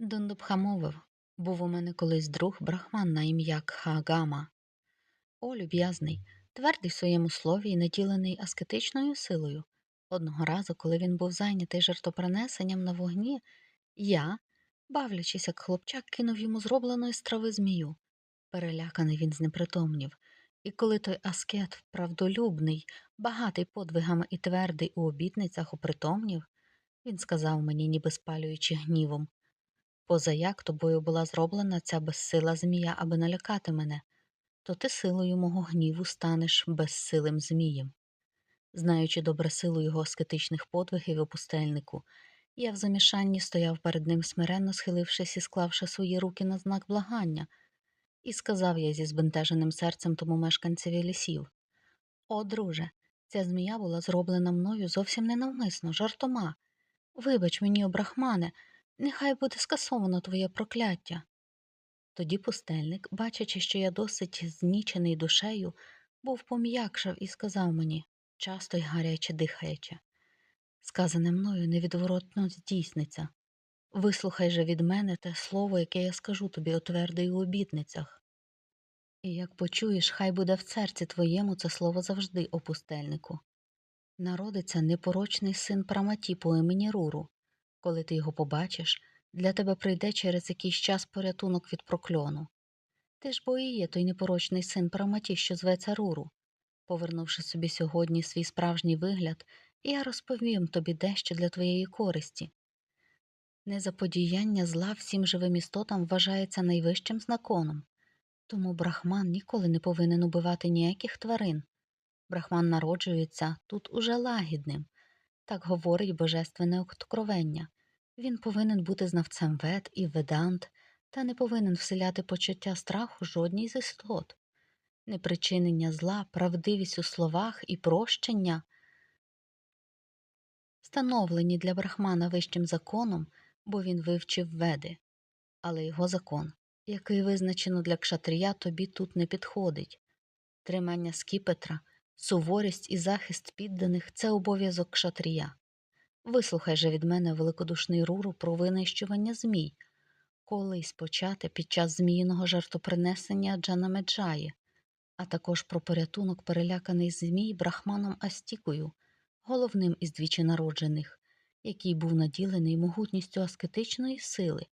Дундубха мовив був у мене колись друг брахман на ім'я Кхагама. О, люб'язний, твердий в своєму слові і наділений аскетичною силою. Одного разу, коли він був зайнятий жертвопринесенням на вогні, я, бавлячись, як хлопчак, кинув йому зробленої з трави змію. Переляканий він знепритомнів, і коли той аскет, правдолюбний, багатий подвигами і твердий у обітницях опритомнів, він сказав мені, ніби спалюючи гнівом позаяк тобою була зроблена ця безсила змія, аби налякати мене, то ти силою мого гніву станеш безсилим змієм. Знаючи добре силу його аскетичних подвигів у пустельнику, я в замішанні стояв перед ним смиренно схилившись і склавши свої руки на знак благання, і сказав я зі збентеженим серцем тому мешканцеві лісів О, друже, ця змія була зроблена мною зовсім ненавмисно, жартома. Вибач мені, о брахмане, нехай буде скасовано твоє прокляття. Тоді пустельник, бачачи, що я досить знічений душею, був пом'якшав і сказав мені, часто й гаряче дихаючи, сказане мною невідворотно здійсниться. Вислухай же від мене те слово, яке я скажу тобі у обітницях. І як почуєш, хай буде в серці твоєму це слово завжди, о пустельнику. Народиться непорочний син Праматі по імені Руру. Коли ти його побачиш, для тебе прийде через якийсь час порятунок від прокльону. Ти ж бо і є той непорочний син Праматі, що зветься Руру. Повернувши собі сьогодні свій справжній вигляд, я розповім тобі дещо для твоєї користі. Незаподіяння зла всім живим істотам вважається найвищим законом, тому брахман ніколи не повинен убивати ніяких тварин. Брахман народжується тут уже лагідним, так говорить божественне откровення. Він повинен бути знавцем вед і ведант, та не повинен вселяти почуття страху жодній з істот. Непричинення зла, правдивість у словах і прощення, встановлені для брахмана вищим законом, бо він вивчив веди, але його закон, який визначено для кшатрія, тобі тут не підходить. Тримання скіпетра, суворість і захист підданих це обов'язок кшатрія. Вислухай же від мене великодушний руру про винищування змій, колись почати під час зміїного жартопринесення Джанамеджаї, а також про порятунок переляканий змій брахманом Астікою, головним із двічі народжених, який був наділений могутністю аскетичної сили,